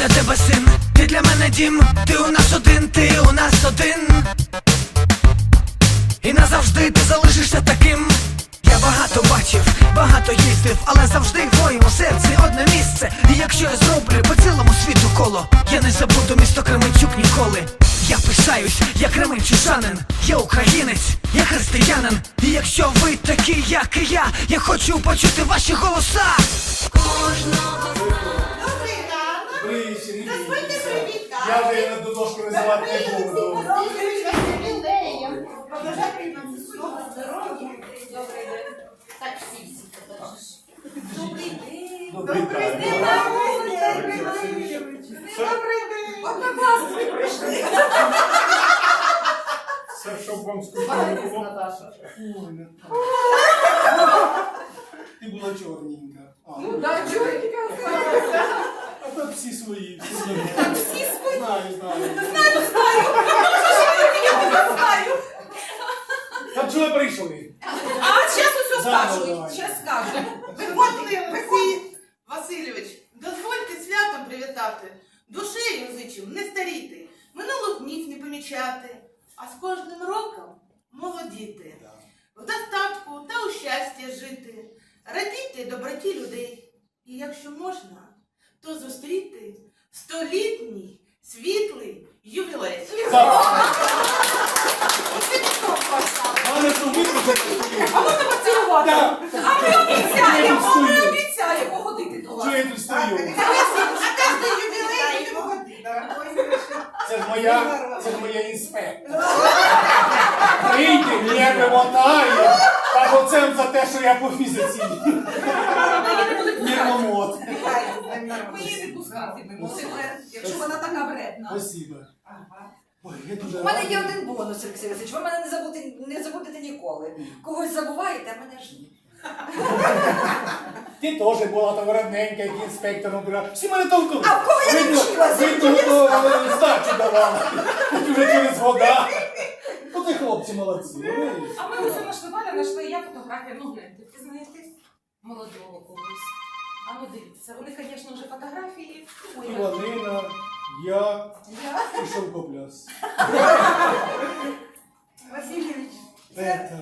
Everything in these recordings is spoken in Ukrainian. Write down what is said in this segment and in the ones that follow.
для тебе син, ти для мене дім, ти у нас один, ти у нас один. І назавжди ти залишишся таким. Я багато бачив, багато їздив, але завжди в моєму серці одне місце. І якщо я зроблю по цілому світу коло, я не забуду місто Кременчук ніколи. Я пишаюсь, я кременчужанин, я українець, я християнин. І якщо ви такі, як і я, я хочу почути ваші голоса. Кожного Прийші, не Дозвольте бійтеся. привітати. Я вже на додошку визивати не буду. Побажати нам всього здоров'я. Добрий день. Так всі всі побажаєш. Добрий день. Добрий день, Наумі Сергійович. Добрий день. От на вас ви прийшли. Все, щоб вам сказали. Наташа. Ой, Наташа. Ти була чорненька. Ну, да, чоловіка осталося. Всі свої, всі свої. Всі свої. Знаю, знаю. Я знаю. Там чого прийшли? А зараз усе Заново скажу. давай. Зараз скажу. Виходили Олексій Васильович, дозвольте святом привітати, душею зичу не старіти, минулих днів не помічати, а з кожним роком молодіти, в достатку та у щастя жити, радіти доброті людей. І якщо можна, то зустріти столітній світлий ювілей. Але що ви вже? А можна поцілувати? А ми обіцяємо, ми обіцяємо ходити до вас. Чого я тут стою? Це ж моя, це ж моя інспектор. Прийде, небе мотає. Та оце за те, що я по фізиці. Якщо вона така вредна. Спасибо. Ой, я дуже У мене є радий. один бонус, Олексій Васильович. Ви мене не забудете, не забудете ніколи. Когось забуваєте, а мене ж ні. Ти теж була там родненька, як інспектором була. Всі мене толкали. А в кого я Видно- навчилася? Видно, то е, здачу давала. Хоч уже через года. Ну ти хлопці молодці. ви. А ми оце знайшли Валя, знайшли я фотографія. Ну гляньте, ти знаєте молодого когось. А ну дивіться, вони, звісно, вже фотографії. Ой, я- Іванина, я я. і шовкопляс. Васильович, Это...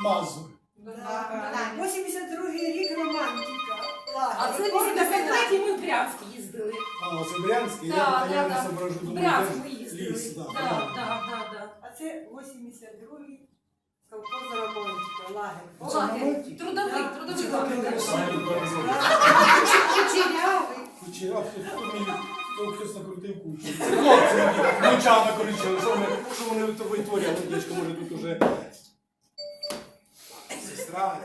Мазур. Да. 82 рік романтика. А це 83 ми в Брянськ їздили. А, це Брянський, Да, я, да, я не соображу, В думаю, Брянськ ми їздили. ліс. Да, Да, да. да, да, да. А це 82-й колхоз романтика, Лагерь. Ну, трудовик, трудовик. Кучерявий. Кучерявий. Хто хтось накрутив кучу. Хлопці що вони, що вони то витворяли, може тут уже. Сестра.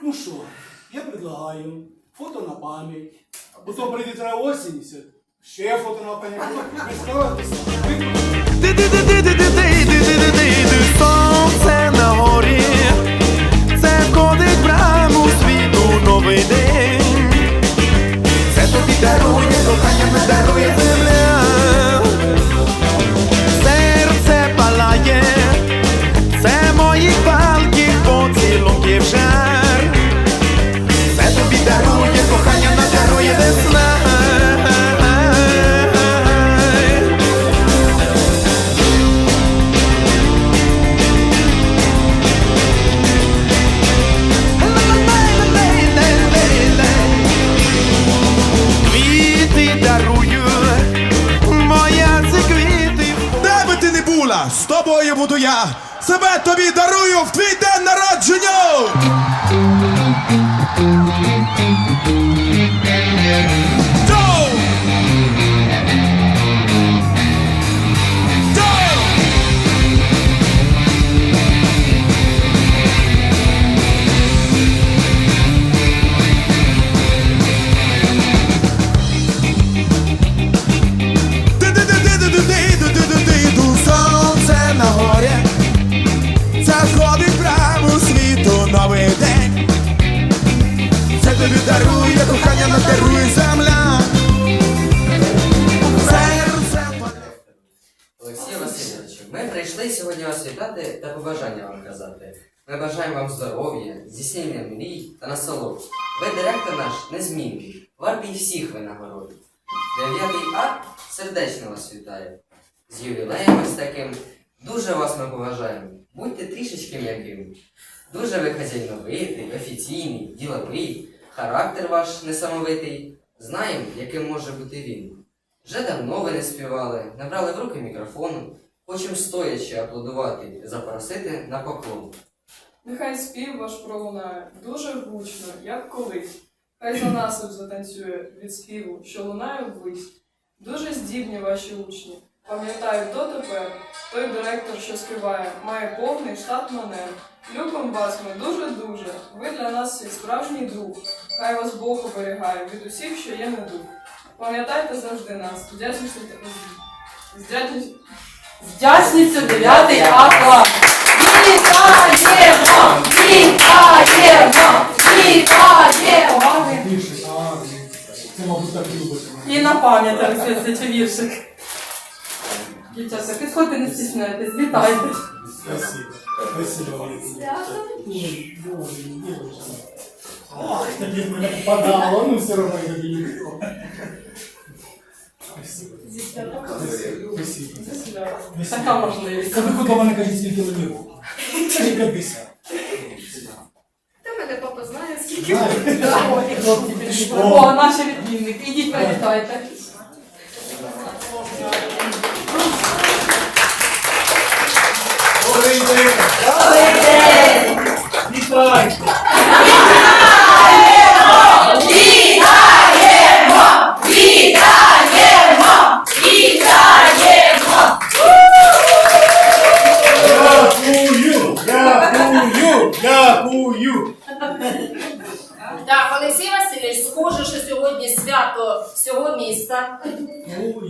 Ну що, я предлагаю фото на пам'ять. Бо то прийде треба осінь, ще фото на пам'ять. Ви? Ти-ти-ти-ти-ти-ти! Сонце на горі, це входить в світу новий день. Це тобі дарує, кохання не дарує земля. Серце палає, це моїх палких поцілунків жар. Себе тобі дарую в твій день народження. Сьогодні вітати та побажання вам казати. Ми бажаємо вам здоров'я, здійснення мрій та насолод. Ви директор наш незмінний, вартий всіх винагород. 9 А сердечно вас вітає. З ювілеєм ось таким. Дуже вас ми поважаємо. Будьте трішечки м'яким. Дуже ви хазяйновитий, офіційний, діловий, характер ваш несамовитий. Знаємо, яким може бути він. Вже давно ви не співали, набрали в руки мікрофон, хочемо стоячи аплодувати, запросити на поклон. Нехай спів ваш пролунає дуже гучно, як колись. Хай за насип затанцює від співу, що лунає ввись. Дуже здібні ваші учні. Пам'ятаю дотепер, той директор, що співає, має повний штат манер. Любим вас ми дуже-дуже. Ви для нас всіх справжній друг. Хай вас Бог оберігає від усіх, що є недуг. Пам'ятайте завжди нас, вдячність та З дядю- З дячністю 9 А клас. Вітаємо! Вітаємо! Вітаємо! І на пам'ять Олексій це віршик. Дівчатка, підходьте, не стісняйтесь, вітайте. Спасибо. Спасибо дівчинка. Ах, тобі мене попадало, ну все одно не. Спасибо. Спасибо. Така можливість. Ви мене кажіть, скільки років? Це 50. Та мене папа знає, скільки. О, наші відмінники. Ідіть привітайте. Добрий день! Добрий день! Вітайте! Сьогодні свято всього міста, О,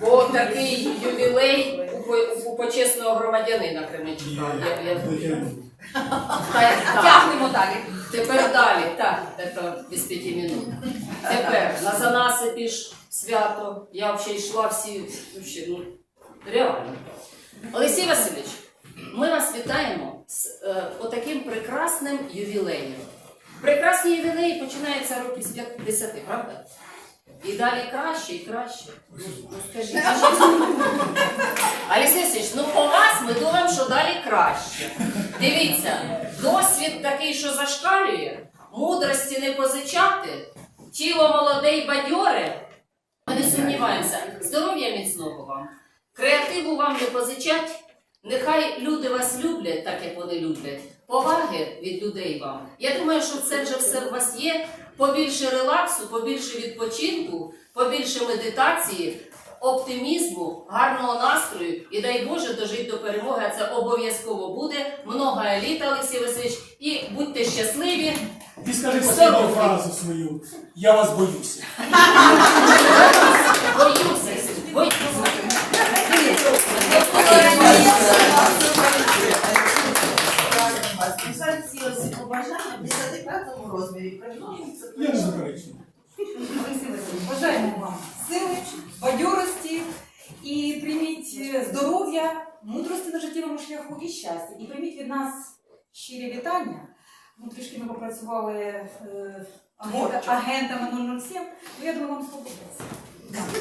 бо такий ювілей у, по- у почесного громадянина Кременчука. Тягнемо далі. Тепер далі, так, це без п'яти минут. Тепер на занасипі ж свято. Я взагалі йшла всі, вообще, ну, реально. Олексій Васильович, ми вас вітаємо з е, отаким прекрасним ювілеєм. Прекрасні ювілеї починаються років з 50, правда? І далі краще і краще. Ну, ну скажіть. Олексій ну по вас ми думаємо, що далі краще. Дивіться, досвід такий, що зашкалює, мудрості не позичати, тіло молоде й бадьоре. Ми не сумніваємося. Здоров'я міцного вам, креативу вам не позичать. Нехай люди вас люблять, так як вони люблять. Поваги від людей вам. Я думаю, що це вже все у вас є. Побільше релаксу, побільше відпочинку, побільше медитації, оптимізму, гарного настрою і дай Боже дожити до перемоги. А Це обов'язково буде. Много еліта, Олексій Васильович, і будьте щасливі. Ти скажи останню фразу свою. Я вас боюся. Боюся, боюся. Оці побажання в 10 розмірі. Примножиться. Я не заперечую. Олексій Васильович, бажаємо вам сили, бадьорості і прийміть е, здоров'я, мудрості на життєвому шляху і щастя. І прийміть від нас щирі вітання. Ну, трішки ми попрацювали е, агента- агентами 007, ну я думаю, вам сподобається. Знаєте,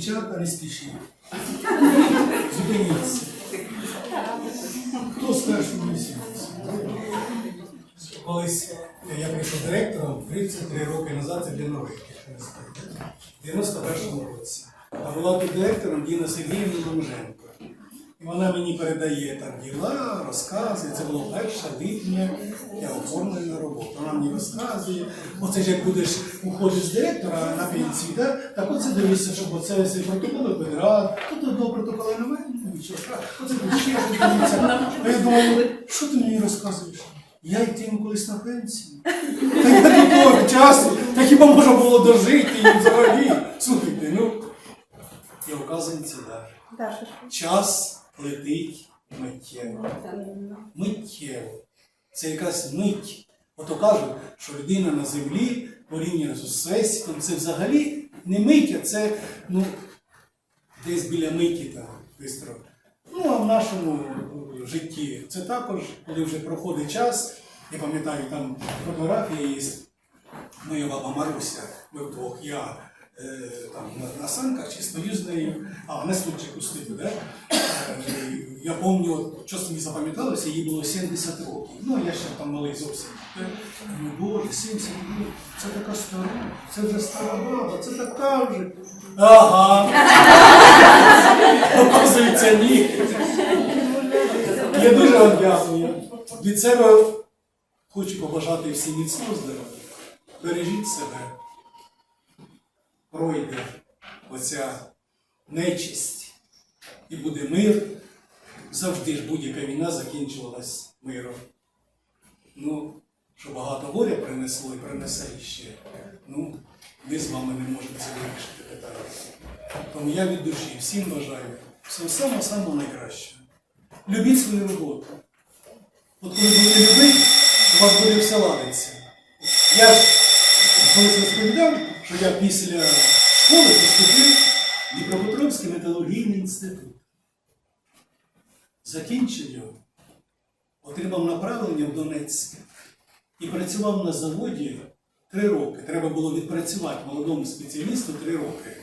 дівчата не спішіть. Зупиніться. Хто що ви? Колись я прийшов директором 33 роки назад, це для нових, якщо не знаю, в 91-му році. А була тут директором Діна Сергіївна Ломженко. І вона мені передає там діла, розкази. Це було 1 липня, я оформлений на роботу. Вона мені розказує. Оце ж як будеш уходиш з директора на пенсію, да? так оце дивишся, щоб оце всі протоколи перерад, тут одного протокола немає, ну нічого оце ще дивиться. А я думаю, що ти мені розказуєш? Я йтиму колись на пенсію. Так я до того часу, так хіба можна було дожити і взагалі. Слухайте, ну. І оказується, так. Час летить миттєво. Миттєво. Це якась мить. Ото кажуть, що людина на землі порівняно з всесвітом, це взагалі не мить, а це ну, десь біля миті там бистро. Ну, а в нашому е, житті це також, коли вже проходить час, я пам'ятаю, там фотографія є, моя баба Маруся, ми вдвох, я там на, на санках чи стою з а на стульчику стою, да? Е, я пам'ятаю, що мені запам'яталося, їй було 70 років. Ну, я ще там малий зовсім. Е, Ну, Боже, 70 років, це така стара, це вже стара баба, це така вже. Ага. Оказується, ні. Я дуже дякую. Від себе хочу побажати всім міцного здоров'я. Бережіть себе. Пройде оця нечисть і буде мир. Завжди ж будь-яка війна закінчувалась миром. Ну, що багато горя принесло і принесе іще. Ну, ми з вами не можемо це вирішити питання. Тому я від душі всім бажаю всього самого самого найкращого. Любіть свою роботу. От коли будете любити, у вас буде все ладиться. Я ж колись розповідав, що я після школи поступив в Дніпропетровський металургійний інститут. Закінчив його, отримав направлення в Донецьк і працював на заводі три роки. Треба було відпрацювати молодому спеціалісту три роки.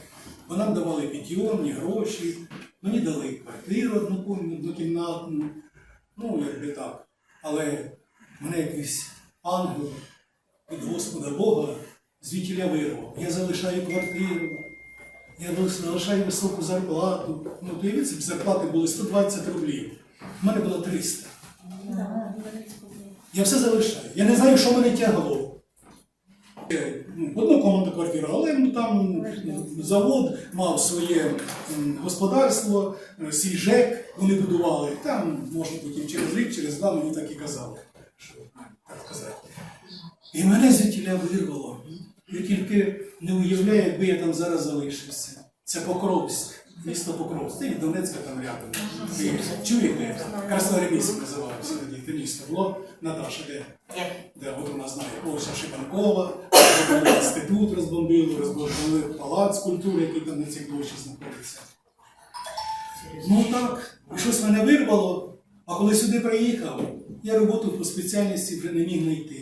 Бо нам давали підйомні гроші, мені дали квартиру однокімнатну, ну, якби так. Але мене якийсь ангел від Господа Бога звідтіля вирвав. Я залишаю квартиру, я залишаю високу зарплату. Ну, собі, зарплати були 120 рублів. У мене було 300. Я все залишаю. Я не знаю, що мене тягло. Е, ну, квартира, але ну, там завод мав своє господарство, е, свій ЖЕК вони будували. Там, може потім через рік, через два мені так і казали. Що, так сказати. І мене звідтіля вирвало. Я тільки не уявляю, якби я там зараз залишився. Це Покровськ, місто Покровськ. Це від Донецька там рядом. Ви чуєте? Красноармійськ називалося тоді. Те місто було. Наташа, де? Де от вона знає, Ольша Шипанкова, інститут розбомбили, розбомбили палац культури, який там на цій площі знаходиться. Ну так, щось мене вирвало, а коли сюди приїхав, я роботу по спеціальності вже не міг знайти.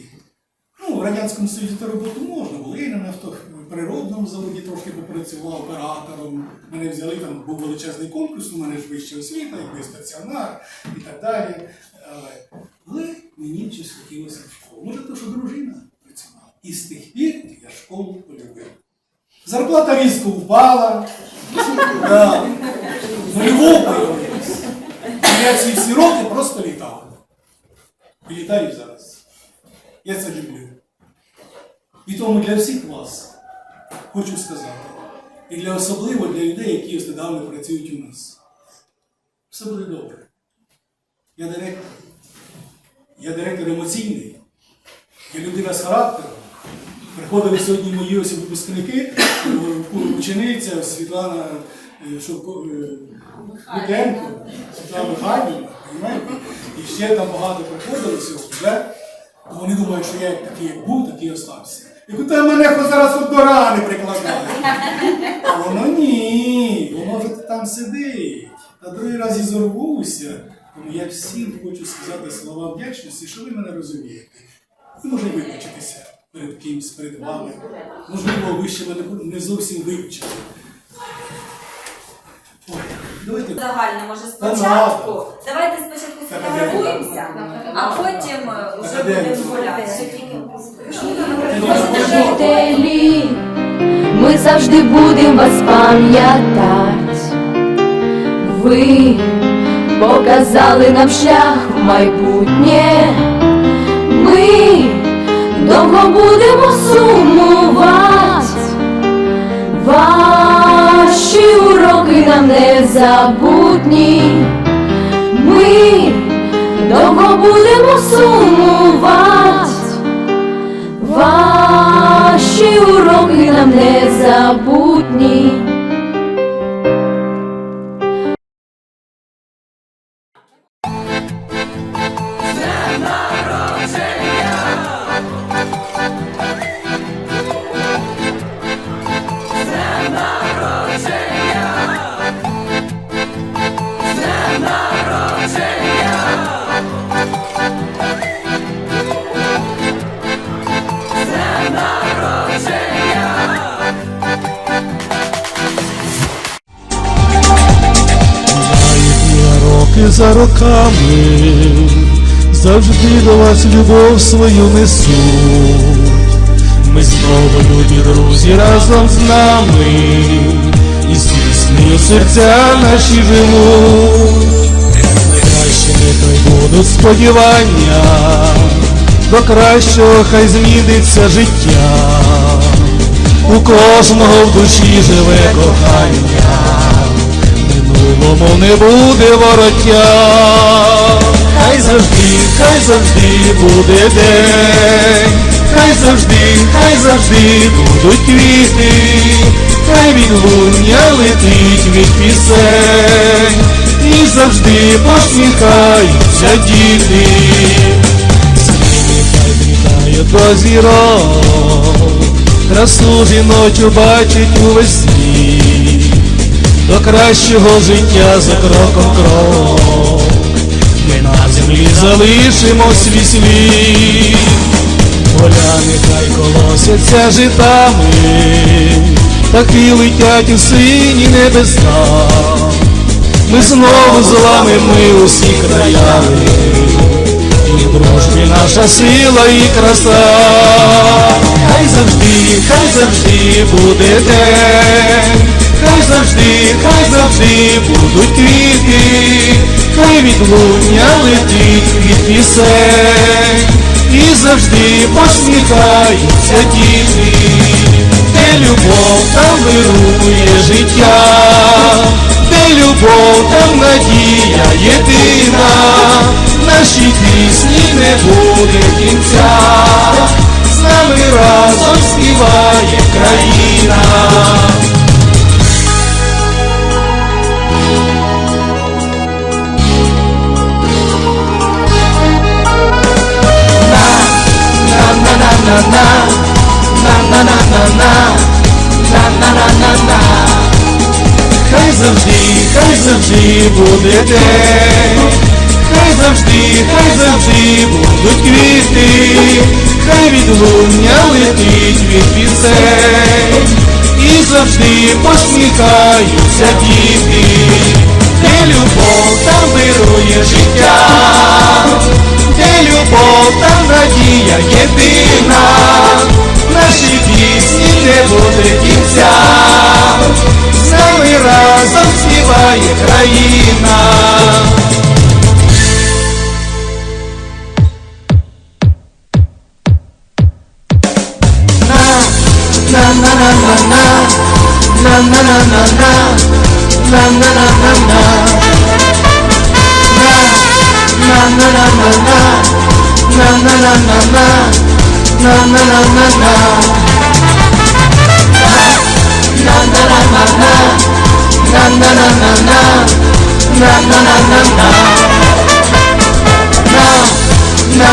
Ну, в Радянському Союзі то роботу можна було. Я на нафтоприродному заводі трошки попрацював оператором. Мене взяли, там був величезний конкурс, у мене ж вища освіта, якби стаціонар і так далі. Але, мені щось хотілося в школу. Може, то, що дружина працювала. І з тих пір я школу полюбив. Зарплата різко впала. Любов Я ці всі роки просто літав. І літаю зараз. Я це люблю. І тому для всіх вас хочу сказати, і для особливо для людей, які ось недавно працюють у нас. Все буде добре. Я директор. Я директор емоційний. Я людина з характером. Приходили сьогодні мої ось випускники, учениця Світлана е, Шовко, е, Світлана Михайлівна. І ще там багато приходили сьогодні. Вони думають, що я такий як був, такий остався. І куди мене хоч зараз до рани прикладає. А воно ні, воно вже там сидить. Та другий раз і зорвуся. Тому я всім хочу сказати слова вдячності, що ви мене розумієте. Ви може вибачитися перед кимсь, перед вами. Можливо, ви ще мене не зовсім вивчили. Давайте. Загально, може, спочатку. Давайте спочатку Так, сфотографуємося, а потім е, вже будемо гуляти. Жителі, ми завжди будемо вас пам'ятати. Ви показали нам шлях в майбутнє. Ми довго будемо сумувати. Ваші уроки нам не забутні. Ми довго будемо сумувати. Ваші уроки нам незабутні. З! За роками завжди до вас любов свою несуть. Ми знову любі друзі разом з нами, і з піснею серця наші живуть. Найкращими хай будуть сподівання, до кращого хай зміниться життя. У кожного в душі живе кохання минулому не буде вороття. Хай завжди, хай завжди буде день, хай завжди, хай завжди будуть квіти, хай відлуння летить від пісень, і завжди посміхаються діти. З ними хай літають до зірок, красу жіночу бачить у весні до кращого життя за кроком крок. Ми на землі залишимо свій слід, поля нехай колосяться житами, таки летять у сині небеса. Ми знову з вами, ми усі краяни, і дружбі наша сила і краса. Хай завжди, хай завжди буде день, хай завжди, хай завжди будуть квіти, хай відлуння летить від пісень, і завжди посміхаються діти, де любов там вирує життя, де любов там надія єдина, наші пісні не буде кінця, з нами разом співає країна. Хай завжди, хай завжди буде день, хай завжди, хай завжди будуть квіти, хай відлуння летить від пісень, і завжди посміхаються діти, де любов там вирує життя, любов там надія єдина, наші пісні не буде кінця з нами разом співає країна.